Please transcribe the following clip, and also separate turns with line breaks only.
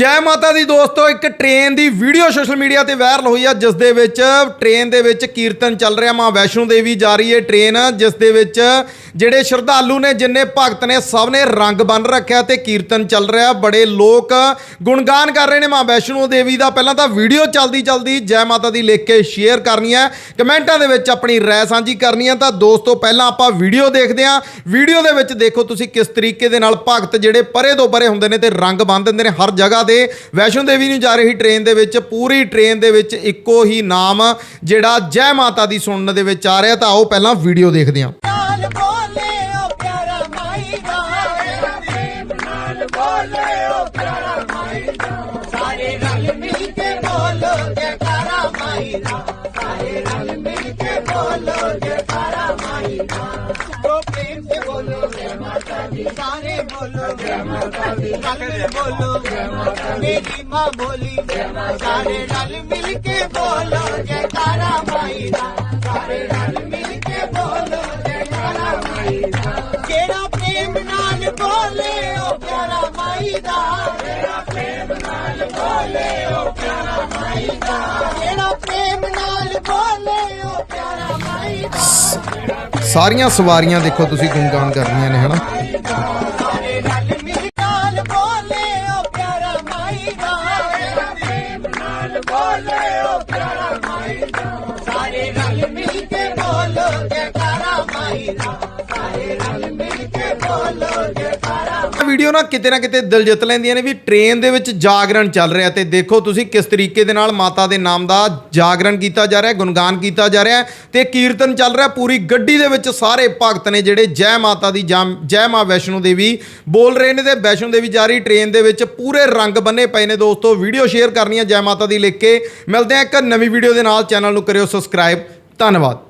ਜੈ ਮਾਤਾ ਦੀ ਦੋਸਤੋ, ਇੱਕ ਟ੍ਰੇਨ ਦੀ ਵੀਡੀਓ ਸੋਸ਼ਲ ਮੀਡੀਆ ਤੇ ਵਾਇਰਲ ਹੋਈ ਆ ਜਿਸ ਦੇ ਵਿੱਚ ਟ੍ਰੇਨ ਦੇ ਵਿੱਚ ਕੀਰਤਨ ਚੱਲ ਰਿਹਾ, ਮਾਂ ਵੈਸ਼ਨੋ ਦੇਵੀ ਜਾ ਰਹੀ ਹੈ ਟ੍ਰੇਨ ਜਿਸ ਦੇ ਵਿੱਚ ਜਿਹੜੇ ਸ਼ਰਧਾਲੂ ਨੇ, ਜਿੰਨੇ ਭਗਤ ਨੇ, ਸਭ ਨੇ ਰੰਗ ਬੰਨ ਰੱਖਿਆ ਤੇ ਕੀਰਤਨ ਚੱਲ ਰਿਹਾ। ਬੜੇ ਲੋਕ ਗੁਣਗਾਨ ਕਰ ਰਹੇ ਨੇ ਮਾਂ ਵੈਸ਼ਨੋ ਦੇਵੀ ਦਾ। ਪਹਿਲਾਂ ਤਾਂ ਵੀਡੀਓ ਚੱਲਦੀ ਚੱਲਦੀ ਜੈ ਮਾਤਾ ਦੀ ਲਿਖ ਕੇ ਸ਼ੇਅਰ ਕਰਨੀ ਹੈ ਕਮੈਂਟਾਂ ਦੇ ਵਿੱਚ ਆਪਣੀ ਰਾਏ ਸਾਂਝੀ ਕਰਨੀ ਹੈ ਤਾਂ ਦੋਸਤੋ, ਪਹਿਲਾਂ ਆਪਾਂ ਵੀਡੀਓ ਦੇਖਦੇ ਹਾਂ ਵੀਡੀਓ ਦੇ ਵਿੱਚ ਦੇਖੋ ਤੁਸੀਂ ਕਿਸ ਤਰੀਕੇ ਦੇ ਨਾਲ ਭਗਤ ਜਿਹੜੇ ਪਰੇ ਤੋਂ ਪਰੇ ਹੁੰਦੇ ਨੇ ਤੇ ਰੰਗ ਬੰਨ ਦਿੰਦੇ ਨੇ, ਹਰ ਜਗ੍ਹਾ ਦੇ। ਵੈਸ਼ਨੋ ਦੇਵੀ ਨੂੰ ਜਾ ਰਹੀ ਟ੍ਰੇਨ ਦੇ ਵਿੱਚ, ਪੂਰੀ ਟ੍ਰੇਨ ਦੇ ਵਿੱਚ ਇੱਕੋ ਹੀ ਨਾਮ ਜਿਹੜਾ ਜੈ ਮਾਤਾ ਦੀ ਸੁਣਨ ਦੇ ਵਿੱਚ ਆ ਰਿਹਾ। ਤਾਂ ਆਓ ਪਹਿਲਾਂ ਵੀਡੀਓ ਦੇਖਦੇ ਹਾਂ।
ਸਾਰੇ ਰਲ ਮਿਲ सारे बोलो जय माता दी रल मिल बोलो जय माता मेरी माँ बोली जय माता सारे रल मिल के बोलो जयकारा माई दा सारे रल मिल के बोलो जयकारा माई दा केड़ा प्रेम नाल बोले ओ प्यारा माई दा केड़ा प्रेम नाल बोले ओ प्यारा माई दा केड़ा प्रेम नाल बोले ओ प्यारा माई दा
ਸਾਰੀਆਂ ਸਵਾਰੀਆਂ ਦੇਖੋ ਤੁਸੀਂ ਗੁਣਗਾਨ ਕਰ ਰਹੀਆਂ ਨੇ ਹਨਾ
ਸਾਰੇ ਰਲ ਮਿਲ ਨਾਲ ਬੋਲੇ ਓ ਪਿਆਰਾ ਮਾਈ ਦਾ ਪ੍ਰੇਮ ਨਾਲ ਬੋਲੇ ਓ ਪਿਆਰਾ ਮਾਈ ਦਾ ਸਾਰੇ ਰਲ ਮਿਲ ਕੇ ਬੋਲੋ ਜੈਕਾਰਾ ਮਾਈ ਦਾ ਸਾਰੇ ਰਲ
ਵੀਡੀਓ ਨਾ ਕਿਤੇ ਨਾ ਕਿਤੇ ਦਿਲ ਜਿੱਤ ਲੈਂਦੀਆਂ ਨੇ ਵੀ ਟ੍ਰੇਨ ਦੇ ਵਿੱਚ ਜਾਗਰਣ ਚੱਲ ਰਿਹਾ ਤੇ ਦੇਖੋ ਤੁਸੀਂ ਕਿਸ ਤਰੀਕੇ ਦੇ ਨਾਲ ਮਾਤਾ ਦੇ ਨਾਮ ਦਾ ਜਾਗਰਣ ਕੀਤਾ ਜਾ ਰਿਹਾ, ਗੁਣਗਾਨ ਕੀਤਾ ਜਾ ਰਿਹਾ ਤੇ ਕੀਰਤਨ ਚੱਲ ਰਿਹਾ, ਪੂਰੀ ਗੱਡੀ ਦੇ ਵਿੱਚ ਸਾਰੇ ਭਗਤ ਨੇ ਜਿਹੜੇ ਜੈ ਮਾਤਾ ਦੀ ਜਾਂ- ਜੈ ਮਾਂ ਵੈਸ਼ਨੋ ਦੇਵੀ ਬੋਲ ਰਹੇ ਨੇ ਤੇ ਵੈਸ਼ਨੋ ਦੇਵੀ ਜਾ ਰਹੀ ਟ੍ਰੇਨ ਦੇ ਵਿੱਚ ਪੂਰੇ ਰੰਗ ਬੰਨੇ ਪਏ ਨੇ ਦੋਸਤੋ, ਵੀਡੀਓ ਸ਼ੇਅਰ ਕਰਨੀ ਹੈ ਜੈ ਮਾਤਾ ਦੀ ਲਿਖ ਕੇ। ਮਿਲਦੇ ਆ ਇੱਕ ਨਵੀਂ ਵੀਡੀਓ ਦੇ ਨਾਲ, ਚੈਨਲ ਨੂੰ ਕਰਿਓ ਸਬਸਕ੍ਰਾਈਬ ਧੰਨਵਾਦ।